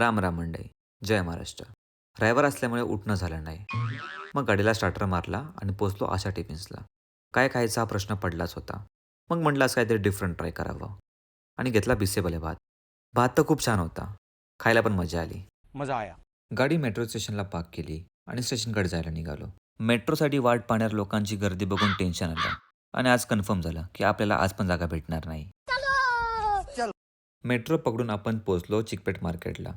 राम राम मंडई. जय महाराष्ट्र. रविवार असल्यामुळे उठणं झालं नाही. मग गाडीला स्टार्टर मारला आणि पोचलो आशा टिफिन्सला. काय खायचा हा प्रश्न पडलाच होता. मग म्हटलं असं काहीतरी डिफरंट ट्राय करावं. आणि घेतला बिसेबले भात. भात तर खूप छान होता. खायला पण मजा आली. मजा आया. गाडी मेट्रो स्टेशनला पार्क केली आणि स्टेशनकडे जायला निघालो. मेट्रोसाठी वाट पाहणाऱ्या लोकांची गर्दी बघून टेन्शन आलं. आणि आज कन्फर्म झालं की आपल्याला आज पण जागा भेटणार नाही. मेट्रो पकडून आपण पोहोचलो चिकपेट मार्केटला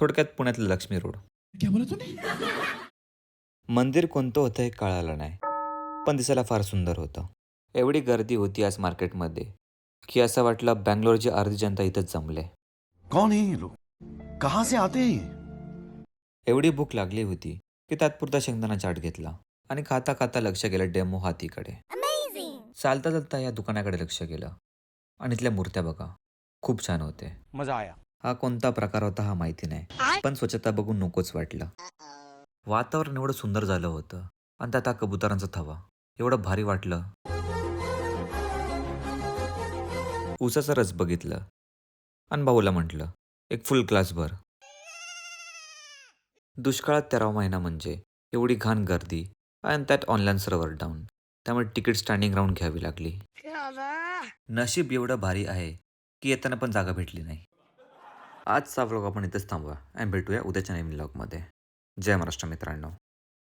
थोडक्यात पुण्यातलं लक्ष्मी रोड. क्या बोला तूने? मंदिर कोणतं होतं हे कळालं नाही. पण दिसायला फार सुंदर होतं. एवढी गर्दी होती आज मार्केटमध्ये की असं वाटलं बँगलोरची अर्धी जनता इथंच जमले. कौन है ये लोग? कहाँ से आते हैं ये? एवढी भूक लागली होती की तात्पुरता शेंगदाणा चाट घेतला आणि खाता खाता लक्ष गेलं डेमो हातीकडे. चालता चालता या दुकानाकडे लक्ष गेलं. आणि इथल्या मूर्त्या बघा खूप छान होते. मजा आया. हा कोणता प्रकार होता हा माहिती नाही. पण स्वच्छता बघून नकोच वाटलं. वातावरण एवढं सुंदर झालं होतं. आणि त्यात हा कबुतरांचा थवा. एवढं भारी वाटलं. ऊसाचा रस बघितलं. आणि भाऊला म्हटलं एक फुल ग्लास भर. दुष्काळात तेरावा महिना म्हणजे एवढी घाण गर्दी आणि त्यात ऑनलाईन सर्व्हर डाऊन त्यामुळे तिकीट स्टँडिंग राहून घ्यावी लागली. नशीब एवढं भारी आहे की येताना पण जागा भेटली नाही. आजचा व्लॉग आपण इथेच थांबूया. अँड भेटूया उद्याच्या नवीन व्लॉगमध्ये जय महाराष्ट्र मित्रांनो.